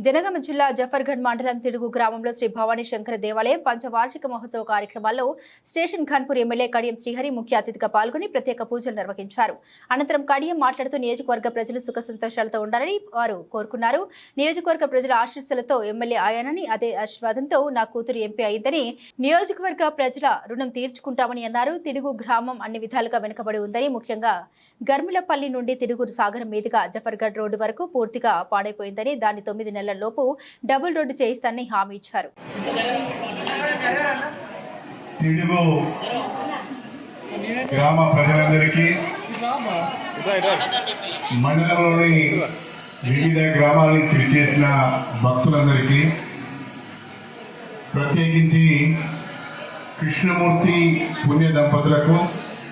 జనగామ జిల్లా జఫర్గఢ్ మండలం తిడుగు గ్రామంలో శ్రీ భవానీ శంకర దేవాలయం పంచవార్షిక మహోత్సవ కార్యక్రమాల్లో స్టేషన్ ఖాన్పూర్ ఎమ్మెల్యే కడియం శ్రీహరి ముఖ్య అతిథిగా పాల్గొని ప్రత్యేక పూజలు నిర్వహించారు. అనంతరం కడియం మాట్లాడుతూ నియోజకవర్గ ప్రజలు సుఖ సంతోషాలతో ఉండాలని వారు కోరుకున్నారు. నియోజకవర్గ ప్రజల ఆశీస్సులతో ఎమ్మెల్యే అయ్యానని అదే ఆశీర్వాదంతో నా కూతురు ఎంపీ అయిందని నియోజకవర్గ ప్రజల రుణం తీర్చుకుంటామని అన్నారు. తిడుగు గ్రామం అన్ని విధాలుగా వెనుకబడి ఉందని ముఖ్యంగా గర్మిలపల్లి నుండి తిడుగు సాగరం మీదుగా జఫర్గఢ్ రోడ్డు వరకు పూర్తిగా పాడైపోయిందని దాని తొమ్మిది నెలల లోపు డబుల్ రోడ్డు చేయిస్తానని హామీ ఇచ్చారు. గ్రామ ప్రజలందరికీ మండలంలోని వివిధ గ్రామాల నుంచి విచ్చేసిన భక్తులందరికీ ప్రత్యేకించి కృష్ణమూర్తి పుణ్య దంపతులకు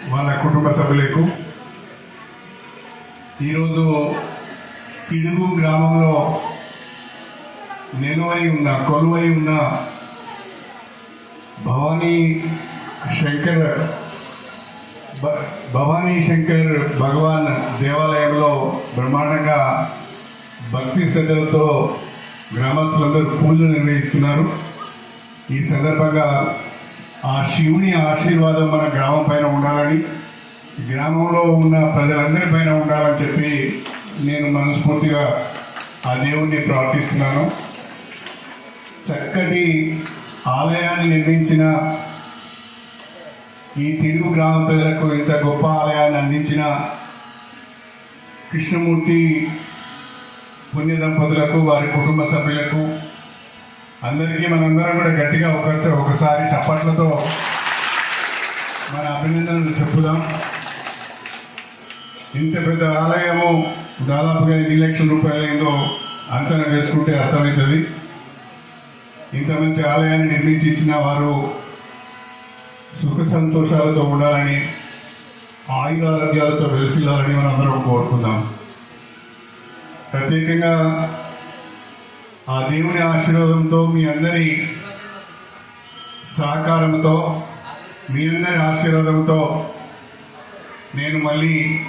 వాళ్ళ కుటుంబ సభ్యులకు ఈరోజు తిడుగు గ్రామంలో నెలువై ఉన్న కొలువై ఉన్న భవానీ శంకర్ భ- భవానీ శంకర్ భగవాన్ దేవాలయంలో బ్రహ్మాండంగా భక్తి శ్రద్ధలతో గ్రామస్తులందరూ పూజలు నిర్వహిస్తున్నారు. ఈ సందర్భంగా ఆ శివుని ఆశీర్వాదం మన గ్రామం పైన ఉండాలని గ్రామంలో ఉన్న ప్రజలందరి పైన ఉండాలని చెప్పి నేను మనస్ఫూర్తిగా ఆ దేవుణ్ణి ప్రార్థిస్తున్నాను. చక్కటి ఆలయాన్ని నిర్మించిన ఈ తెలుగు గ్రామ ప్రజలకు ఇంత గొప్ప ఆలయాన్ని అందించిన కృష్ణమూర్తి పుణ్య దంపతులకు వారి కుటుంబ సభ్యులకు అందరికీ మనందరం కూడా గట్టిగా ఒక ఒకసారి చప్పట్లతో మన అభినందనలు చెప్పుదాం. ఇంత పెద్ద ఆలయము దాదాపుగా ఎన్ని లక్షల రూపాయలు అయిందో అంచనా వేసుకుంటే అర్థమవుతుంది. ఇంత మంచి ఆలయాన్ని నిర్మించి ఇచ్చిన వారు సుఖ సంతోషాలతో ఉండాలని ఆయురారోగ్యాలతో వెలిసిల్లాలని మనం అందరం కోరుకుందాం. ప్రత్యేకంగా ఆ దేవుని ఆశీర్వాదంతో మీ అందరి సహకారంతో మీ అందరి ఆశీర్వాదంతో నేను మళ్ళీ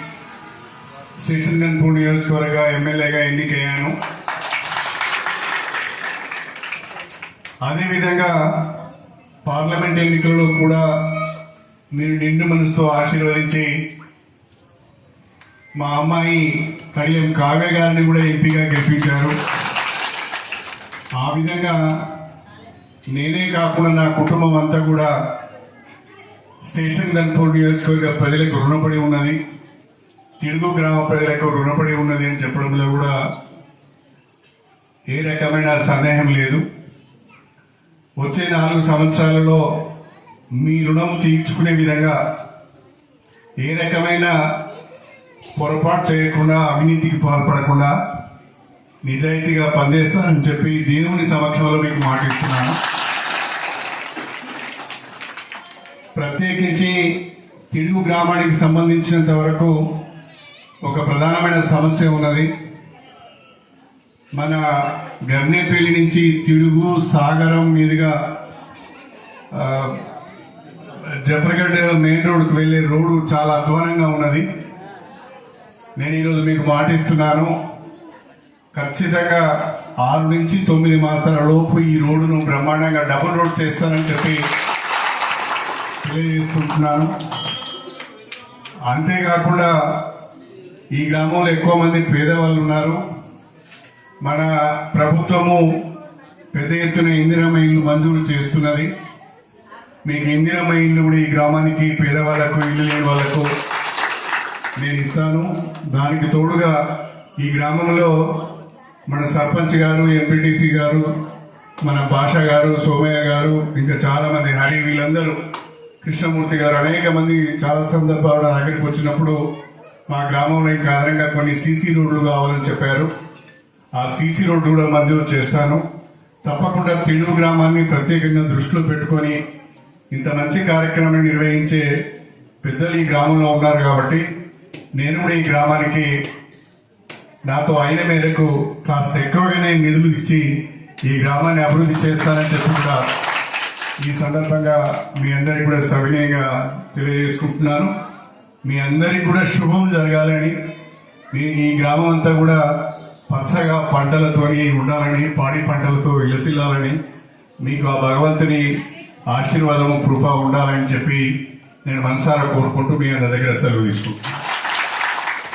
స్టేషన్ గన్పూర్ నియోజకవర్గ ఎమ్మెల్యేగా ఎన్నికయ్యాను. అదేవిధంగా పార్లమెంట్ ఎన్నికల్లో కూడా మీరు నిండు మనసుతో ఆశీర్వదించి మా అమ్మాయి కడియం కావ్య గారిని కూడా ఎంపీగా గెలిపించారు. ఆ విధంగా నేనే కాకుండా నా కుటుంబం అంతా కూడా స్టేషన్ గన్పూర్ నియోజకవర్గ ప్రజలకు రుణపడి ఉన్నది. తెలుగు గ్రామ ప్రజలకు రుణపడి ఉన్నది అని చెప్పడంలో కూడా ఏ రకమైన సందేహం లేదు. వచ్చే నాలుగు సంవత్సరాలలో మీ రుణం తీర్చుకునే విధంగా ఏ రకమైన పొరపాటు చేయకుండా అవినీతికి పాల్పడకుండా నిజాయితీగా పనిచేస్తానని చెప్పి దేవుని సమక్షంలో మీకు మాటిస్తున్నాను. ప్రత్యేకించి తెలుగు గ్రామానికి సంబంధించినంత వరకు ఒక ప్రధానమైన సమస్య ఉన్నది. మన గర్నేపల్లి నుంచి తిడుగు సాగరం మీదుగా జఫర్గఢ్ మెయిన్ రోడ్కి వెళ్ళే రోడ్డు చాలా అధ్వానంగా ఉన్నది. నేను ఈరోజు మీకు మాటిస్తున్నాను. ఖచ్చితంగా ఆరు నుంచి తొమ్మిది మాసాల లోపు ఈ రోడ్డును బ్రహ్మాండంగా డబుల్ రోడ్ చేస్తానని చెప్పి తెలియజేసుకుంటున్నాను. అంతేకాకుండా ఈ గ్రామంలో ఎక్కువ మంది పేదవాళ్ళు ఉన్నారు. మన ప్రభుత్వము పెద్ద ఎత్తున ఇందిరమ్మ ఇల్లు మంజూరు చేస్తున్నది. మీకు ఇందిరమ్మ ఇల్లు కూడా ఈ గ్రామానికి పేదవాళ్ళకు ఇల్లు లేని వాళ్ళకు నేను ఇస్తాను. దానికి తోడుగా ఈ గ్రామంలో మన సర్పంచ్ గారు ఎంపీటీసీ గారు మన భాష గారు సోమయ్య గారు ఇంకా చాలా మంది హరి వీళ్ళందరూ కృష్ణమూర్తి గారు అనేక మంది చాలా సందర్భాల నా దగ్గరికి వచ్చినప్పుడు మా గ్రామంలో ఇంకా అదనంగా కొన్ని సీసీ రోడ్లు కావాలని చెప్పారు. ఆ సీసీ రోడ్డు కూడా మంజూరు చేస్తాను. తప్పకుండా తిడుగు గ్రామాన్ని ప్రత్యేకంగా దృష్టిలో పెట్టుకొని ఇంత మంచి కార్యక్రమం నిర్వహించే పెద్దలు ఈ గ్రామంలో ఉన్నారు కాబట్టి నేను కూడా ఈ గ్రామానికి నాతో అయిన మేరకు కాస్త ఎక్కువగానే నిధులు ఇచ్చి ఈ గ్రామాన్ని అభివృద్ధి చేస్తానని చెప్పి కూడా ఈ సందర్భంగా మీ అందరికి కూడా సవినయంగా తెలియజేసుకుంటున్నాను. మీ అందరికీ కూడా శుభం జరగాలని మీ ఈ గ్రామం అంతా కూడా పచ్చగా పంటలతోని ఉండాలని పాడి పంటలతో విలసిల్లాలని మీకు ఆ భగవంతుని ఆశీర్వాదము కృప ఉండాలని చెప్పి నేను మనసారా కోరుకుంటూ మీ అందరి దగ్గర సెలవు తీసుకుంటాను